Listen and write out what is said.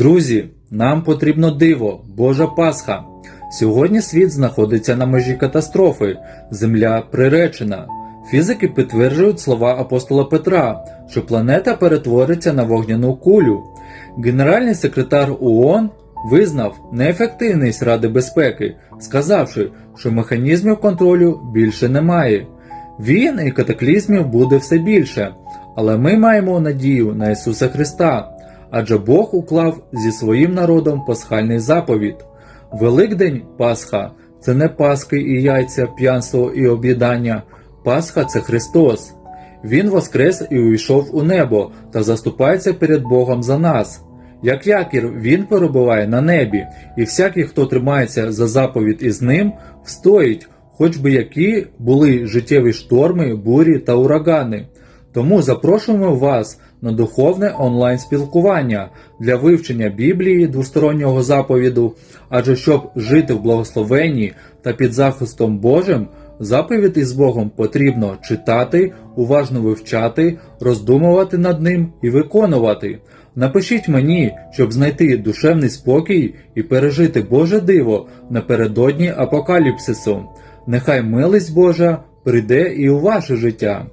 Друзі, нам потрібно диво, Божа Пасха. Сьогодні світ знаходиться на межі катастрофи, земля приречена. Фізики підтверджують слова апостола Петра, що планета перетвориться на вогняну кулю. Генеральний секретар ООН визнав неефективність Ради безпеки, сказавши, що механізмів контролю більше немає. Війн і катаклізмів буде все більше, але ми маємо надію на Ісуса Христа, адже Бог уклав зі своїм народом пасхальний заповіт. Великдень Пасха це не паски і яйця, п'янство і об'їдання. Пасха це Христос. Він воскрес і увійшов у небо та заступається перед Богом за нас. Як якір він перебуває на небі, і всякий, хто тримається за заповідь із ним, встоїть, хоч би які були життєві шторми, бурі та урагани. Тому запрошуємо вас на духовне онлайн спілкування для вивчення Біблії двостороннього заповіду, адже щоб жити в благословенні та під захистом Божим, заповідь із Богом потрібно читати, уважно вивчати, роздумувати над ним і виконувати. Напишіть мені, щоб знайти душевний спокій і пережити Боже диво напередодні апокаліпсису. Нехай милість Божа прийде і у ваше життя.